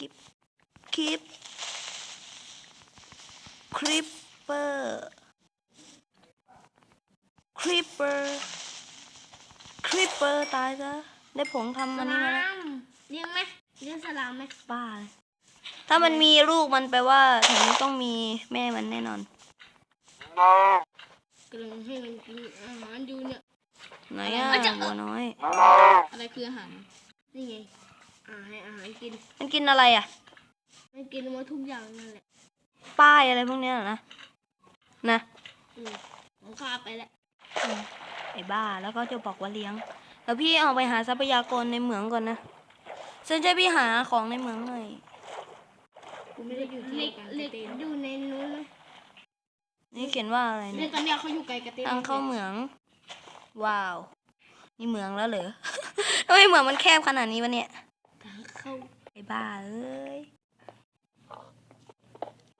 กิบกิบคริปเปอร์คริปเปอร์คริปเปอร์ตายซะได้ผงทำสอันนี้มาลาแล้วมเลี้ยงไหมเลี้ยงสลามไหมบ้าเลยถ้ามันมีลูกมันแปลว่าแถวนี้ต้องมีแม่มันแน่นอนกำลังให้มันกินอาหารอยู่เนี่ยไหนอะเอาจะบัวน้อย อะไรคืออาหารนี่ไง อ่าให้อาหารกิน มันกินอะไรอะ มันกินมาทุกอย่างนั่นแหละป้ายอะไรพวกเนี้ยเหรอนะนะอืมของข้าไปแล้วอืมไอ้บ้าแล้วก็จะบอกว่าเลี้ยงแล้วพี่ออกไปหาทรัพยากรในเหมืองก่อนนะฉันจะพี่หาของในเหมืองหน่อยกูไม่ได้อยู่ที่เล็กเล็กอยู่ในนู้นนะนี่เขียนว่าอะไรเล็เนี่กยตอนเนี้ยเขาอยู่ไกลกระเต้ทางเข้าเหมือง ว้าว นี่เหมืองแล้วเหรอ ทำไมเหมืองมันแคบขนาดนี้วะเนี่ยทาง เข้าไอ้บ้าเอ้ย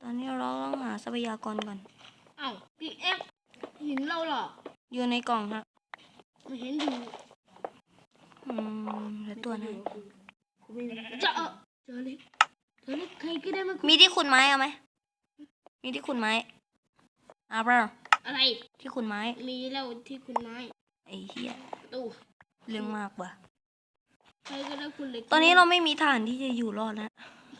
ตอนนี้เราต้องหาทรัพยากรก่อนเอ้าพี่เอฟเห็นเราเหรออยู่ในกล่องครับไม่เห็นอยู่อืมเหลือตัวไหนจะเออเจอเล็กเจอเล็กใครก็ได้มามีที่ขุดไม้เอาไหม มีที่ขุดไม้เอาเปล่าอะไร ที่ขุดไม้ มีแล้วที่คุณไม้ไอ้เหี้ยตู้เรื่องมากว่ะ ใครก็ได้คุณเล็กตอนนี้เราไม่มีฐานที่จะอยู่รอดแล้ว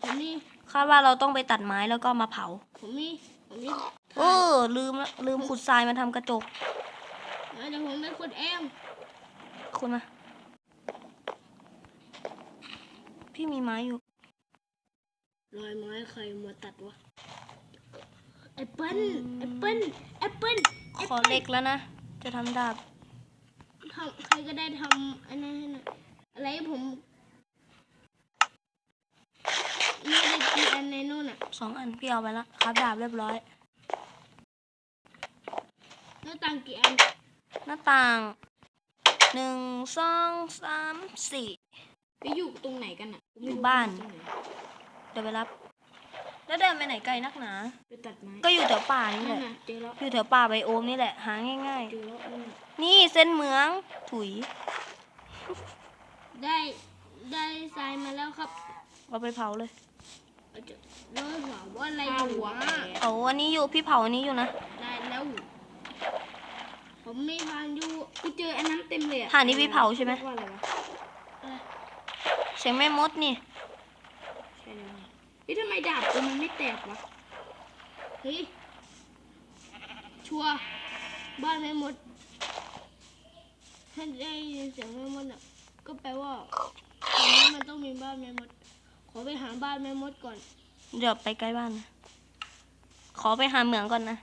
ผมนี่คาดว่าเราต้องไปตัดไม้แล้วก็มาเผา ผมนี่ผมนี่โอ้ลืมละลืมขุดทรายมาทำกระจกเดี๋ยวผมเป็นคนเองคุณมา พี่มีไม้อยู่ รอยไม้ใครมาตัดวะแอปเปิ้ลแอปเปิ้ลแอปเปิ้ลขอเหล็กแล้วนะ จะทำดาบ ทำใครก็ได้ทำอันนั้นให้หน่อย อะไรผมไม่ได้กินอันในนู่นอะสองอันพี่เอาไปละครับดาบเรียบร้อย หน้าต่างกี่อันหน้าต่างหนึ่งสองสามสี่ ไปอยู่ตรงไหนกันอะอยู่บ้านเดี๋ยวไปรับ แล้วเดินไปไหนไกลนักหนา ไปตัดไม้ก็อยู่แถวป่านี่แหนั่นละ น่ะเจอแล้วอยู่แถวป่าไบโอมนี่แหละ หาง่าย เจอแล้วนั่นน่ะๆ นี่เส้นเหมือง ถุย ได้ได้ทรายมาแล้วครับเอาไปเผาเลย เอาจะแล้วถามว่าอะไรอยู่วะเอาอันนี้อยู่พี่เผาอันนี้อยู่นะได้แล้ว ผมไม่ทานอยู่กูเจออันนั้นเต็มเลยอะฐานนี้พี่เผาใช่ไหมว่าอะไรวะอะไรเสียงแม่มดนี่ใช่แล้วไงเฮ้ยทำไมดาบกูมันไม่แตกวะเฮ้ยชัวร์บ้านแม่มดถ้าได้ยินเสียงแม่มดอะ ก็แปลว่าตอนนี้มันต้องมีบ้านแม่มด ขอไปหาบ้านแม่มดก่อน เดี๋ยวไปใกล้บ้านนะขอไปหาเหมืองก่อนนะ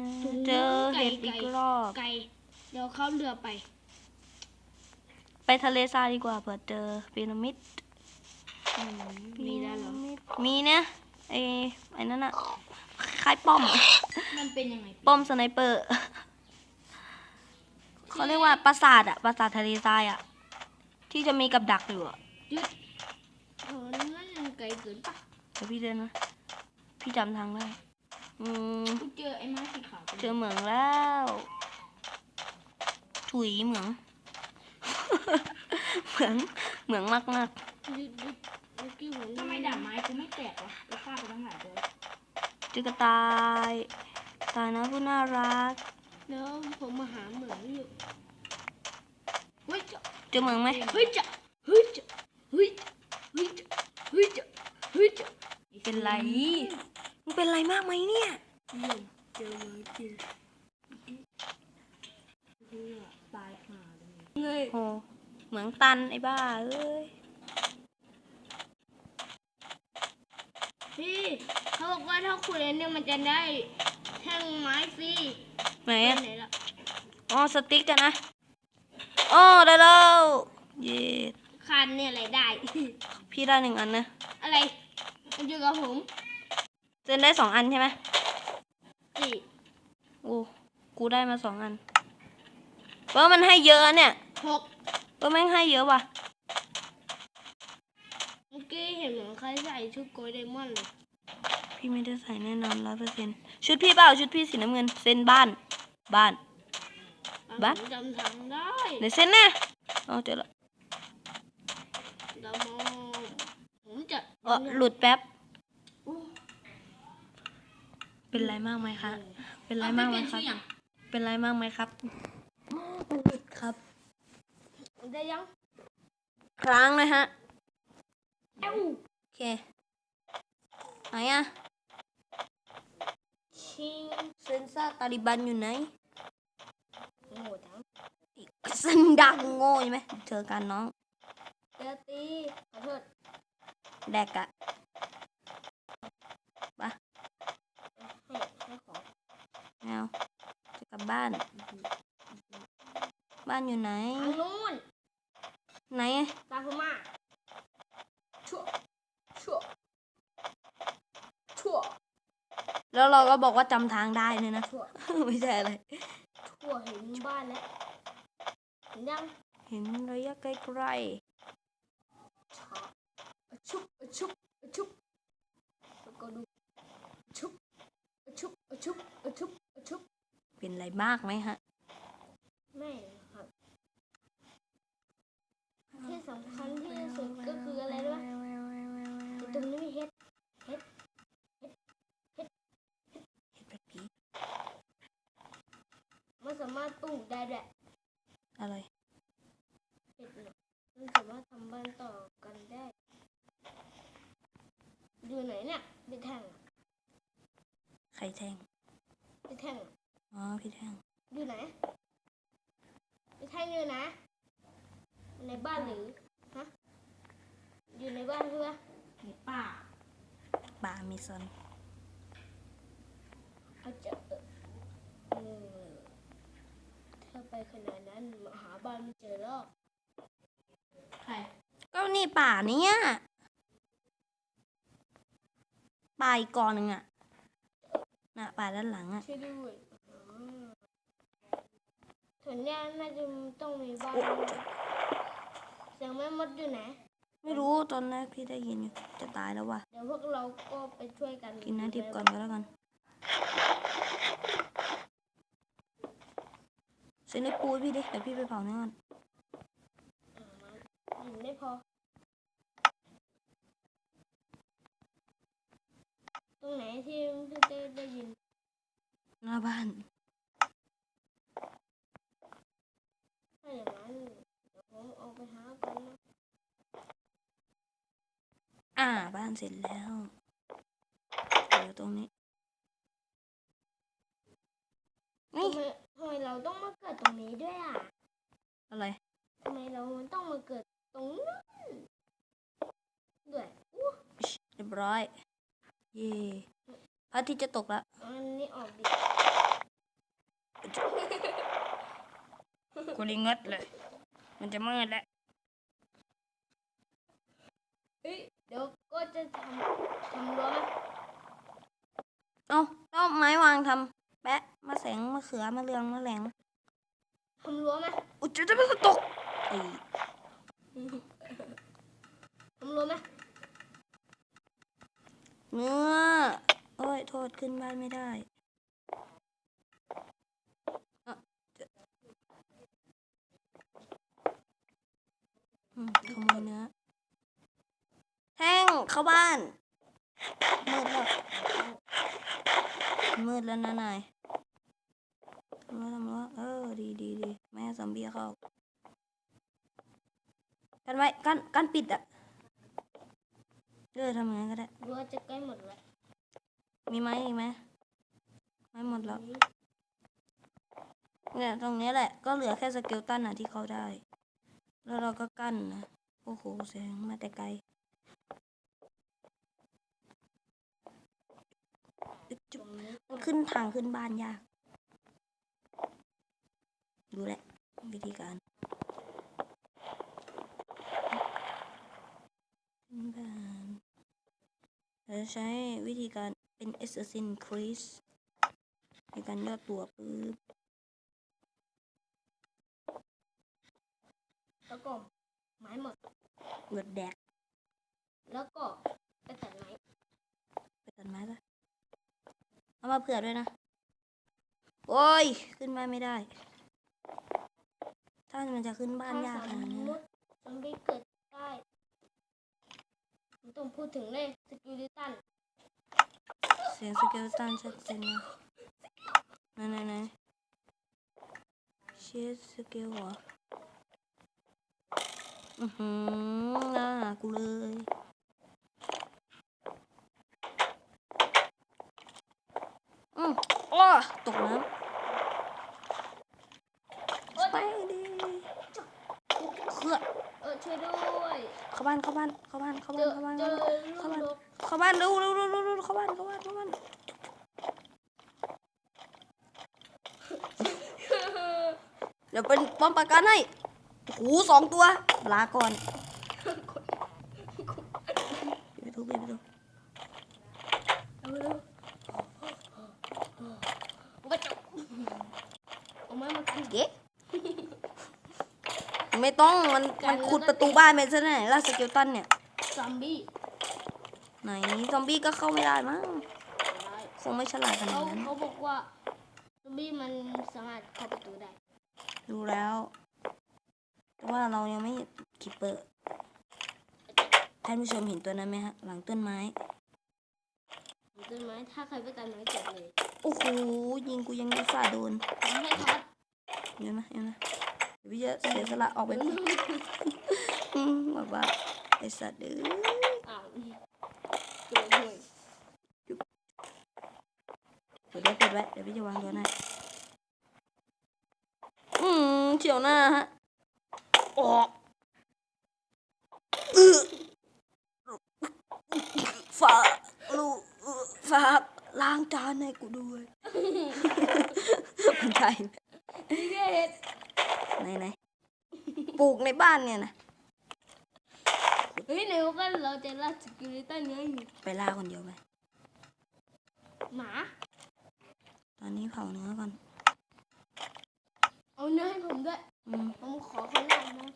นะถุงเจอไก่เห็ดอีกไก่รอบ ไกลเดี๋ยวเข้าเรือไป ไปทะเลทรายดีกว่าเผื่อเจอพีระมิดมีแล้วเหรอพีระมิดมีเนี่ยไอ้ไอ้นั่นอะคล้ายป้อมอะมันเป็นยังไงป้อมสไนเปอร์ เขาเรียกว่าปราสาทอะปราสาททะเลทรายอะที่จะมีกับดักอยู่อะยึดเออนั่นมันไกลเกินปะเดี๋ยวพี่เดินนะพี่จำทางได้อืมกูเจอไอ้ม้าสีขาวเจอเหมืองแล้ว ถุยเหมือง เหมืองเหมืองมากมากยึดยึดเมื่อกี้ผมทำไมดาบไม้กูไม่แตกวะกูฆ่าไปตั้งหลายตัวๆจิกระตายตายนะผู้น่ารัก แล้วผมมาหาเหมืองอยู่เฮ้ยจะเจอเหมืองไหมเฮ้ยจะเฮ้ยจะเฮ้ยจะเฮ้ยจะเฮ้ยจะเฮ้ยจะเป็นไรมึงเป็นไรมากไหมเนี่ยเยี่ยมเจอเหมืองจริงเพื่อตายห่าเลยเฮ้ยโอ้เหมืองตันไอ้บ้าเอ้ยพี่เขาบอกว่าถ้าขุดอันเนี่ยมันจะได้แท่งไม้ฟรี ไหนไปอะไหนล่ะอ๋อสติ๊กกันนะอ๋อได้แล้วเย้ขาดเนี่ยอะไรได้ พี่ได้หนึ่งอันนะ อะไร มันอยู่กับผมเจนได้สองอันใช่ไหมสี่โอ้กูได้มาสองอันเออมันให้เยอะเนี่ยหกเออแม่งให้เยอะว่ะเมื่อกี้เห็นเหมือนใครใส่ชุดโกลเด้มอนเลย พี่ไม่ได้ใส่แน่นอนร้อยเปอร์เซ็น ชุดพี่เปล่าชุดพี่สีน้ำเงิน เส้นบ้าน บ้าน บ้าผมจำทางได้เดี๋ยวเส้นแน่อ๋อเจอละดามองผมออหลุดแป๊บโอ้เป็นไรมากไหมคะ เป็นไรเอามากไปไหมเปลี่ยนครับชื่อยังเป็นไรมากไหมครับมันหลุดครับ ได้ยังครั้งนะฮะ เอ้าโอเคไหนอะ ชิงเซนซ่าตาลิบันอยู่ไหนโง่จังอีกสันดังโง่ใช่ไหมเจอกันน้องเดี๋ยวตีขอโทษแดกอะให้ให้ขอแมวจะกลับบ้าน บ้านอยู่ไหนทางนู้นไหน ตาพม่าชั่วชั่วชั่ว แล้วเราก็บอกว่าจำทางได้เลยนะ ชั่ว ไม่ใช่อะไร ชั่วเห็นบ้านแล้วเห็นยังเห็นระยะไกลช้าอะชุบอะชุบอะชุบแล้วก็ดูอะชุบอะชุบอะชุบอะชุบอะชุบๆเป็นไรมากไหมฮะ ไม่ครับที่สำคัญที่สุดก็คืออะไรรู้ไหมไอ้ตรงนี้มีเห็ด เห็ดแบบผี มัน สามารถปลูกได้ด้วยอะไรเห็ดเนี่ยมันสามารถทำบ้านต่อกันได้ อยู่ไหนเนี่ยพี่แท่งอะไข่แทงพี่แท่งอะอ๋อพี่แทงอยู่ไหนพี่แท่งอยู่ไหนในบ้านหรือฮะอยู่ในบ้านใช่ไหมในป่าบามิซอน เขาจะเออถ้าไป ขนาดนั้นมาหาบ้านไม่เจอหรอกใครก็นี่ป่าเนี้ยป่าอีกกอหนึ่งอะน่ะป่าด้านหลังอะช่วยด้วยอ๋อส่วนเนี้ยน่าจะต้องมีบ้านเสียงแม่มดอยู่ไหนไม่รู้ตอนแรกพี่ได้ยินอยู่จะตายแล้วว่ะเดี๋ยวพวกเราก็ไปช่วยกันกินน้ำดิบก่อนก็แล้วกัน ซ็นในปูให้พี่ดิเดี๋ยวพี่ไปเผาเนื้อก่อนอ่ามายินไม่พอ ตรงไหนที่พี่เต้ได้ยิน หน้าบ้านถ้าอย่างนั้นเดี๋ยวผมเอาไปหากันนะอ่า บ้านเสร็จแล้วเดี๋ยวตรงนี้นี่ ทำไมทำไมเราต้องมาเกิดตรงนี้ด้วยอะอะไร ทำไมเราต้องมาเกิดตรงนั้นด้วยอู้เรียบร้อย เย่พระอาทิตย์จะตกแล้วเอาอันนี้ออกดิกูลิงดเลย มันจะมืดแล้วเฮ้ยเดี๋ยวก็จะทำทำรั้วไหม เอาแล้วไม้วางทำ แปะมะแสงมะเขือมะเรืองมะแหลงทำรั้วไหมอุยจะจะไม่ตกไอ้ทำรั้วไหมเนื้อโอ้ยโทษขึ้นบ้านไม่ได้อะจะอืมขโมยเนื้อ แท่งเข้าบ้าน มืดแล้ว มืดแล้วนะนายทำแล้วทำแล้วเออ ดีดีดีไม่ให้ซอมบี้ เข้า กันไว้กันกันปิดอะเออทำอย่างนั้นก็ได้รั้วจะใกล้หมดแล้วมีไหมอีกไหมไม่หมดแล้วเนี่ยตรงนี้แหละก็เหลือแค่สเกลตันอะที่เขาได้ แล้วเราก็กั้นนะโอ้โหแสงมาแต่ไกลอึ๊บตจุ๊รบงนี้มันขึ้นทางขึ้นบ้านยาก ดูแหละ วิธีการขึ้นบ้านเราจะใช้วิธีการเป็น Assassin Creed ในการย่อตัวปื๊บแล้วก็ไม้หมดเบิดแดก แล้วก็ไปตัดไม้ ไปตัดไม้ซะเอามาเผื่อด้วยนะ โอ้ย ขึ้นบ้านไม่ได้ ถ้ามันจะขึ้นบ้านถ้ายากสขนาดมนี้มนะติซอมบี้เกิดได้มันต้องพูดถึงเลยสกิลิตันเสียงสเกลตันชัดเจนนะไหนไหนไหนเชียสเกลเหรออือหือน่าหากูเลยอืมอ้อตกน้ำไปดิเคลื่อน เออช่วยด้วย เข้าบ้านเข้าบ้านเข้าบ้านเข้าเจบ้านอเข้าบ้านเจเข้าอบ้านลูกนกเข้าบ้านเร็วเร็วเร็วเร็วเร็วเข้าบ้านเข้าบ้านเข้าบ้านเข้าบ้านเดี๋ยวเป็นป้อมปราการให้โอ้โหสองตัวลาก่อนไปดูไปดูเอาเร็วเอาไปจับเอาไม้มากันเก๊ะ ไม่ต้องมันมันขุดประตูบ้านไปซะไหนล่ะสเกลตันเนี่ย ซอมบี้ไหนซอมบี้ก็เข้าไม่ได้มั้งได้คงไม่ฉลาดขนาเขาดนั้นเขาบอกว่าซอมบี้มันสามารถเข้าประตูได้รู้แล้วแต่ว่าเรายังไม่คิดเปิดท่านผู้ชมเห็นตัวนั้นไหมฮะ หลังต้นไม้เห็นต้นไม้ถ้าใครไปตัดไม้เจ็บเลยโอ้โหยิงกูยังไม่ฝ่าโดน ทำให้ท็อตเห็นไหมเห็นไหมเดี๋ยว พี่จะเสียสละออกไปพูดอืมแบบว่าไอสัตว์เด้ออ้าวเกิดเลยเปิดไว้เปิดไว้เดี๋ยวพี่จะวางตัวหน้าอืมเฉียวหน้าฮะออกอื้อฝากลูกฝากล้างจานให้กูด้วยมันใช่ไหมนี่ ไงเห็ดไหนไหนปลูกในบ้านเนี่ยนะเฮ้ยไหนบอกว่าเราจะล่าสกิลิตันยังไปล่าคนเดียวไปหมาตอนนี้เผาเนื้อก่อนเอาเนื้อให้ผมด้วยอืมผมขอคนแรกนะ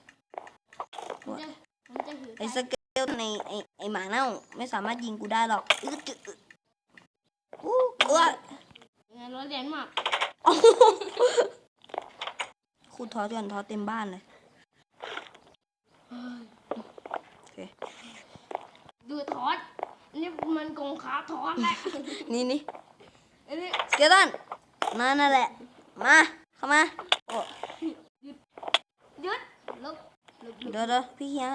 ผมจะผมจะหิวไอ้สเกลในไอ้ไอ้หมาเน่าไม่สามารถยิงกูได้หรอกอึดจึอึดอู้เออ งานร้อนเรียนมาก คูทอสก่อนทอสเต็มบ้านเลยโอเคดูทอดนี่มันกงขาทอดแหละนี่นี่อันนี้สเกลตันนั่นนั่นแหละ มาเข้ามาโอ้ยึดลบลบลบเดี๋ยวเดี๋ยวพี่เฮีย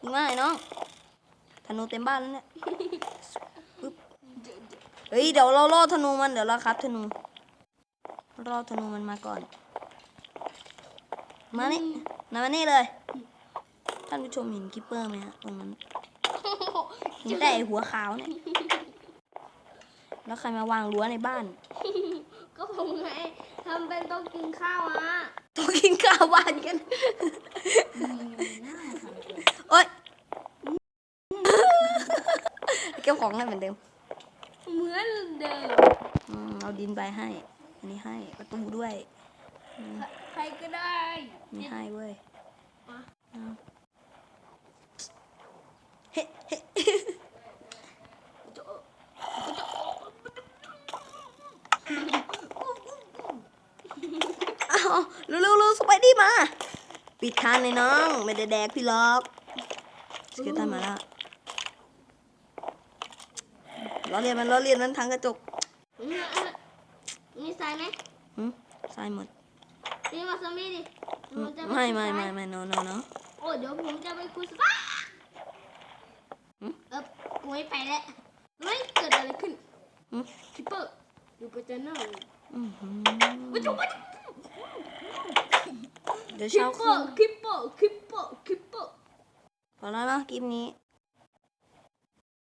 ยิงมาไอ้น้องธนูเต็มบ้านแล้วเนี่ยปึ๊บเฮ้ยเดี๋ยวเราล่อธนูมันเดี๋ยวเราครับธนูรอธนูมันมาก่อน มานี่นามานี่เลย ท่านผู้ชมเห็นคิปเปอร์ไหมฮะตรงนั้นเห็นแต่ไอ้หัวขาวเนี่ย แล้วใครมาวางรั้วในบ้าน ก็ผมไงทำเป็นโต้องกินข้าวอะต้องกินข้าวบ้านกัน โอ๊ยเก็บของให้เหมือนเดิม เหมือนเดิมอืมเอาดินไปให้ อันนี้ให้ประตูด้วย ใครก็ได้อันนี่ให้เว้ยมาเอาเฮ้เฮ้จะเอาเร็วเร็วเร็วสไปดี้มา ปิดทางเลยน้อง ไม่ได้แดกพี่ล็อกสเกลตันมาแล้วล้อเลียนมันล้อเลียนมันทางกระจก มีสายไหมหึทรายหมด มีมาซอมบี้ดิหึผจะปไม่คุยไม่สายไม่ไม่ no no no โอ้เดี๋ยวผมจะไปคุยสายหึเออกูไม่ไปแล้วเฮ้ยเกิดอะไรขึ้นหึคิปเปอร์ดูไปเจอหน้าเลยอื้อหือมาจุ๊บมาจุ๊บเดี๋ยวคิปเช้าเปขึ้อนร์คิปเปอร์คิปเปอร์คิปเปอร์พอแล้วนะคลิปนี้